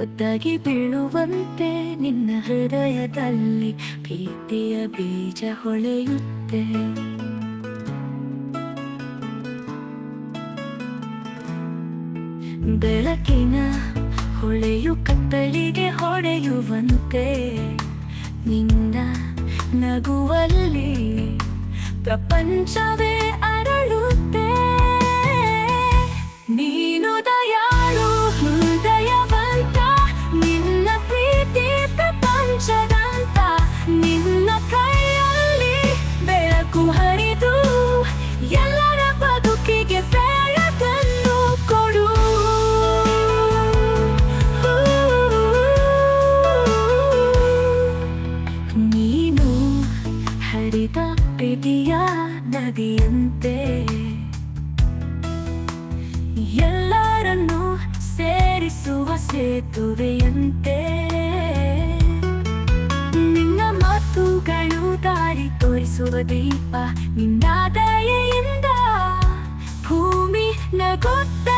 ಒದ್ದಾಗಿ ಬೀಳುವಂತೆ ನಿನ್ನ ಹೃದಯದಲ್ಲಿ ಪ್ರೀತಿಯ ಬೀಜ ಹೊಳೆಯುತ್ತೆ. ಬೆಳಕಿನ ಹೊಳೆಯು ಕತ್ತಲಿಗೆ ಹೊಡೆಯುವಂತೆ ನಿನ್ನ ನಗುವಲ್ಲಿ ಪ್ರಪಂಚವೇ ಸೇರಿಸಿದೆ ಎಲ್ಲರನ್ನೂ ಸೇರಿಸುವ ಸೇತುವೆಯಂತೆ. ನಿನ್ನ ಮಾತುಗಳು ದಾರಿ ತೋರಿಸುವ ದೀಪ ನಿನ್ನ ದಯೆಯಿಂದ ಭೂಮಿ ನಗುತ್ತ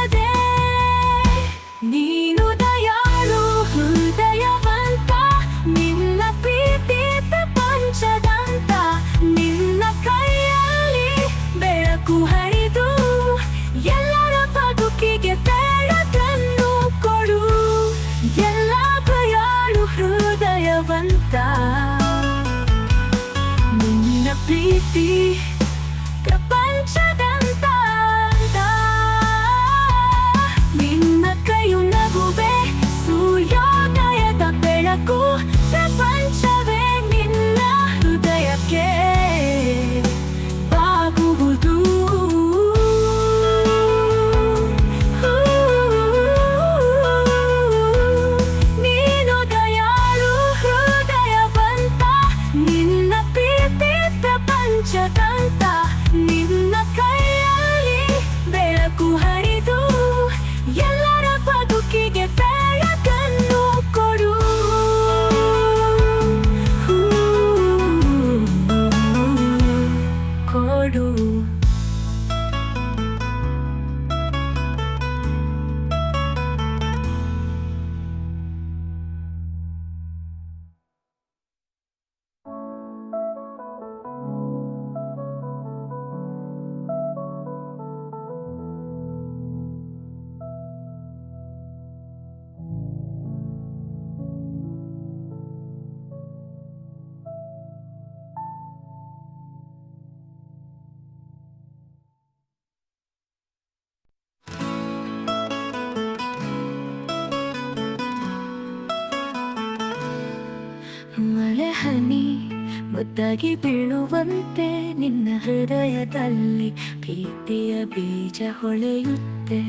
ಮುದ್ದಾಗಿ ಬೀಳುವಂತೆ ನಿನ್ನ ಹೃದಯದಲ್ಲಿ ಪ್ರೀತಿಯ ಬೀಜ ಹೊಳೆಯುತ್ತೆ.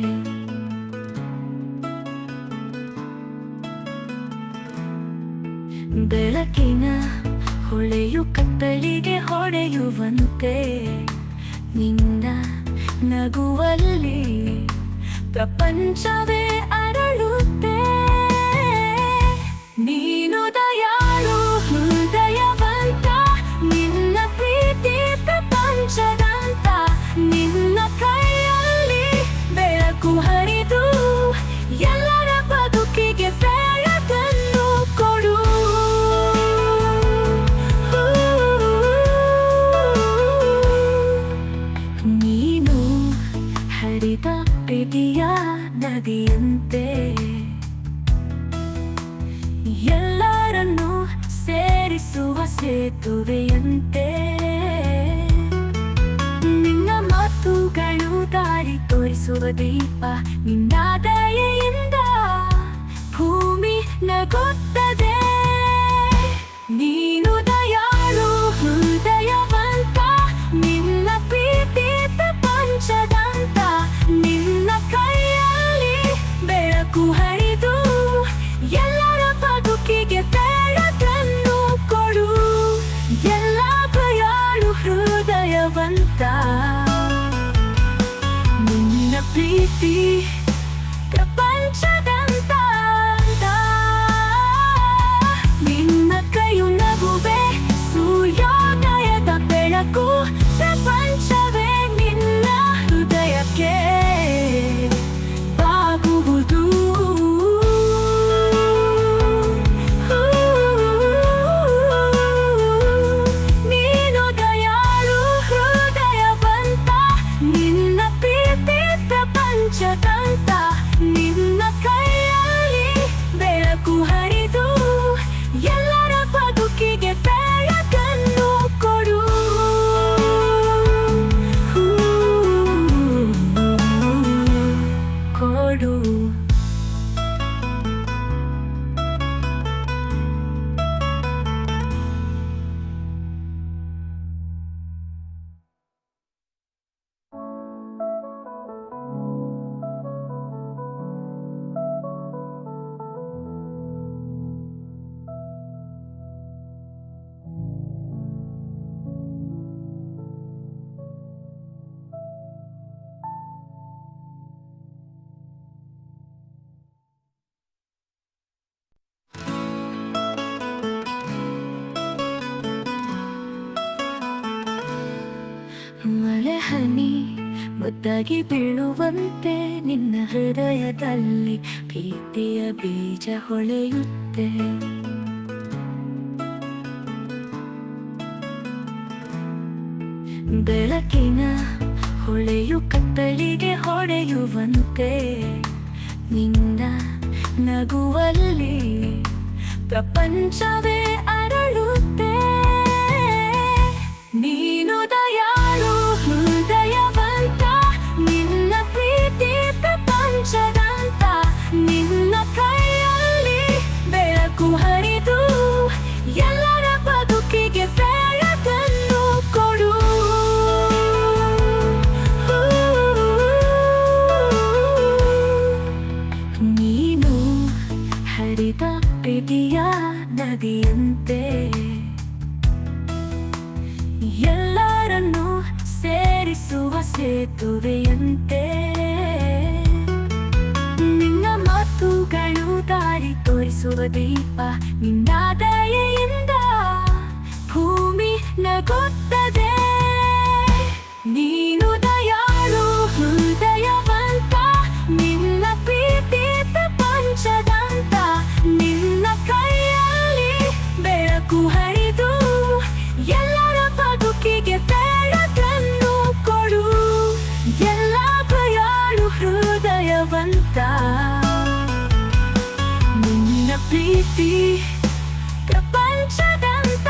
ಬೆಳಕಿನ ಹೊಳೆಯು ಕತ್ತಳಿಗೆ ಹೊಡೆಯುವಂತೆ ನಿನ್ನ ನಗುವಲ್ಲಿ ಪ್ರಪಂಚವೇ ಸೇತುವೆಯಂತೆ ನಿನ್ನ ಮಾತುಗಳು ದಾರಿ ತೋರಿಸುವ ದೀಪ ನಿನ್ನ ದಯೆಯಿಂದ ಭೂಮಿ ನಗೋ ಹನಿ ಮುದ್ದಾಗಿ ಬೀಳುವಂತೆ ನಿನ್ನ ಹೃದಯದಲ್ಲಿ ಪ್ರೀತಿಯ ಬೀಜ ಹೊಳೆಯುತ್ತೆ. ಬೆಳಕಿನ ಹೊಳೆಯು ಕತ್ತಳಿಗೆ ಹೊಡೆಯುವಂತೆ ನಿನ್ನ ನಗುವಲ್ಲಿ ಪ್ರಪಂಚವೇ ಅರಳುತ್ತೆ. ಸೇತುವೆಯಂತೆ. ನಿನ್ನ ಮಾತುಗಳು ದಾರಿ ತೋರಿಸುವ ದೀಪ ನಿನ್ನ ದಯೆಯಿಂದ ಭೂಮಿ ನಗುತ್ತದೆ. ಹೃದಯವಂತ ನಿನ್ನ ಪ್ರೀತಿ ಪ್ರಪಂಚದಂತ